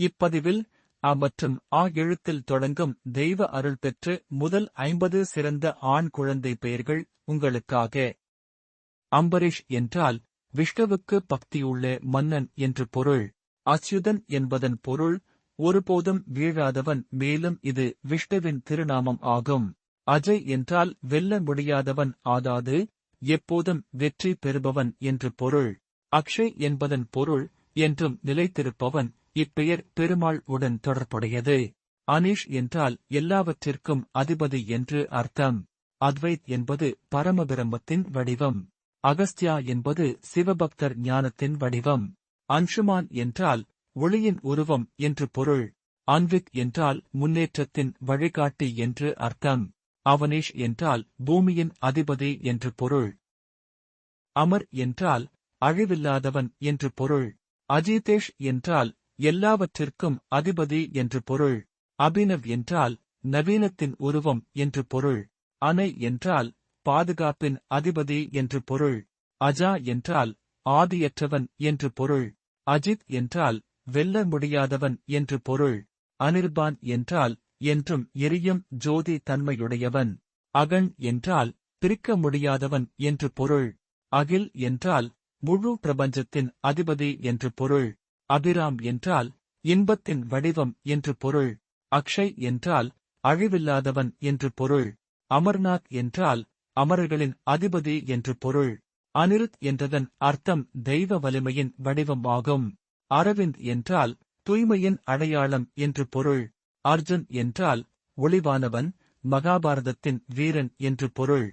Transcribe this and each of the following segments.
இப்பதிவில் அ மற்றும் ஆ எழுத்தில் தொடங்கும் தெய்வ அருள் பெற்று முதல் ஐம்பது சிறந்த ஆண் குழந்தை பெயர்கள் உங்களுக்காக. அம்பரீஷ் என்றால் விஷ்ணுவுக்கு பக்தியுள்ள மன்னன் என்று பொருள். அச்சுதன் என்பதன் பொருள் ஒருபோதும் வீழாதவன் மேலும் இது விஷ்ணுவின் திருநாமம் ஆகும். அஜய் என்றால் வெல்ல முடியாதவன் ஆதாது எப்போதும் வெற்றி பெறுபவன் என்று பொருள். அக்ஷய் என்பதன் பொருள் என்றும் நிலைத்திருப்பவன் இப்பெயர் பெருமாள் உடன் தொடர்புடையது. அனீஷ் என்றால் எல்லாவற்றிற்கும் அதிபதி என்று அர்த்தம். அத்வைத் என்பது பரமபிரம்மத்தின் வடிவம். அகஸ்தியா என்பது சிவபக்தர் ஞானத்தின் வடிவம். அன்ஷுமான் என்றால் ஒளியின் உருவம் என்று பொருள். அன்விக் என்றால் முன்னேற்றத்தின் வழிகாட்டி என்று அர்த்தம். அவனீஷ் என்றால் பூமியின் அதிபதி என்று பொருள். அமர் என்றால் அழிவில்லாதவன் என்று பொருள். அஜிதேஷ் என்றால் எல்லாவற்றிற்கும் அதிபதி என்று பொருள். அபினவ் என்றால் நவீனத்தின் உருவம் என்று பொருள். அணை என்றால் பாதுகாப்பின் அதிபதி என்று பொருள். அஜா என்றால் ஆதியற்றவன் என்று பொருள். அஜித் என்றால் வெல்ல முடியாதவன் என்று பொருள். அனிர்பான் என்றால் என்றும் எரியும் ஜோதி தன்மையுடையவன். அகன் என்றால் பிரிக்க முடியாதவன் என்று பொருள். அகில் என்றால் முழு பிரபஞ்சத்தின் அதிபதி என்று பொருள். அபிராம் என்றால் இன்பத்தின் வடிவம் என்று பொருள் அக்ஷய் என்றால் அழிவில்லாதவன் என்று பொருள் அமர்நாத் என்றால் அமரர்களின் அதிபதி என்று பொருள் அனிருத் என்றதன் அர்த்தம் தெய்வ வலிமையின் வடிவம் ஆகும் அரவிந்த் என்றால் தூய்மையின் அடையாளம் என்று பொருள் அர்ஜுன் என்றால் ஒளிவானவன் மகாபாரதத்தின் வீரன் என்று பொருள்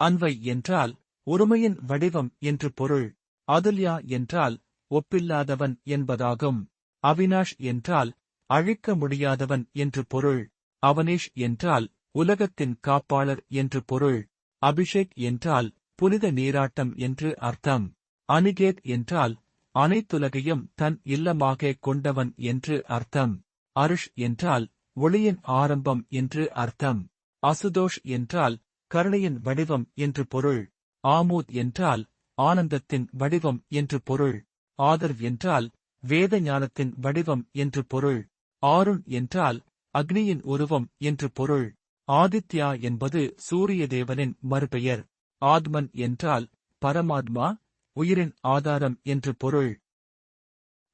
அன்வை என்றால் ஒருமையின் வடிவம் என்று பொருள் அதுல்யா என்றால் ஒப்பில்லாதவன் என்பதாகும். அவினாஷ் என்றால் அழிக்க முடியாதவன் என்று பொருள். அவனீஷ் என்றால் உலகத்தின் காப்பாளர் என்று பொருள். அபிஷேக் என்றால் புனித நீராட்டம் என்று அர்த்தம். அனிகேத் என்றால் அனைத்துலகையும் தன் இல்லமாக கொண்டவன் என்று அர்த்தம். அருஷ் என்றால் ஒளியின் ஆரம்பம் என்று அர்த்தம். அசுதோஷ் என்றால் கருணையின் வடிவம் என்று பொருள். ஆமூத் என்றால் ஆனந்தத்தின் வடிவம் என்று பொருள். ஆதர்வ் என்றால் வேத ஞானத்தின் வடிவம் என்று பொருள். ஆருண் என்றால் அக்னியின் உருவம் என்று பொருள். ஆதித்யா என்பது சூரிய தேவனின் மறுபெயர். ஆத்மன் என்றால் பரமாத்மா உயிரின் ஆதாரம் என்று பொருள்.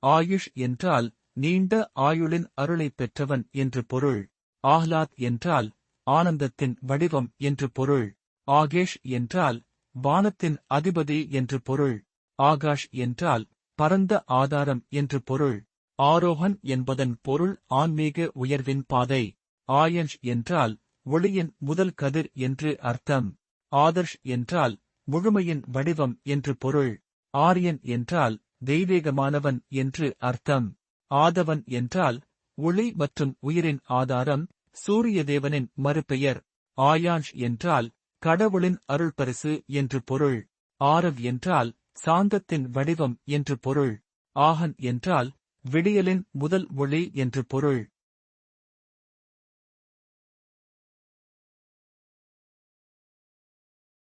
ஆயுஷ் என்றால் நீண்ட ஆயுளின் அருளைப் பெற்றவன் என்று பொருள். ஆஹ்லாத் என்றால் ஆனந்தத்தின் வடிவம் என்று பொருள். ஆகேஷ் என்றால் வானத்தின் அதிபதி என்று பொருள். ஆகாஷ் என்றால் பரந்த ஆதாரம் என்று பொருள். ஆரோகன் என்பதன் பொருள் ஆன்மீக உயர்வின் பாதை. ஆயன்ஷ் என்றால் ஒளியின் முதல் கதிர் என்று அர்த்தம். ஆதர்ஷ் என்றால் முழுமையின் வடிவம் என்று பொருள். ஆரியன் என்றால் தெய்வீகமானவன் என்று அர்த்தம். ஆதவன் என்றால் ஒளி மற்றும் உயிரின் ஆதாரம் சூரிய தேவனின் மறுபெயர். ஆயான்ஷ் என்றால் கடவுளின் அருள்பரிசு என்று பொருள். ஆரவ் என்றால் சாந்தத்தின் வடிவம் என்று பொருள். ஆகன் என்றால் விடியலின் முதல் ஒளி என்று பொருள்.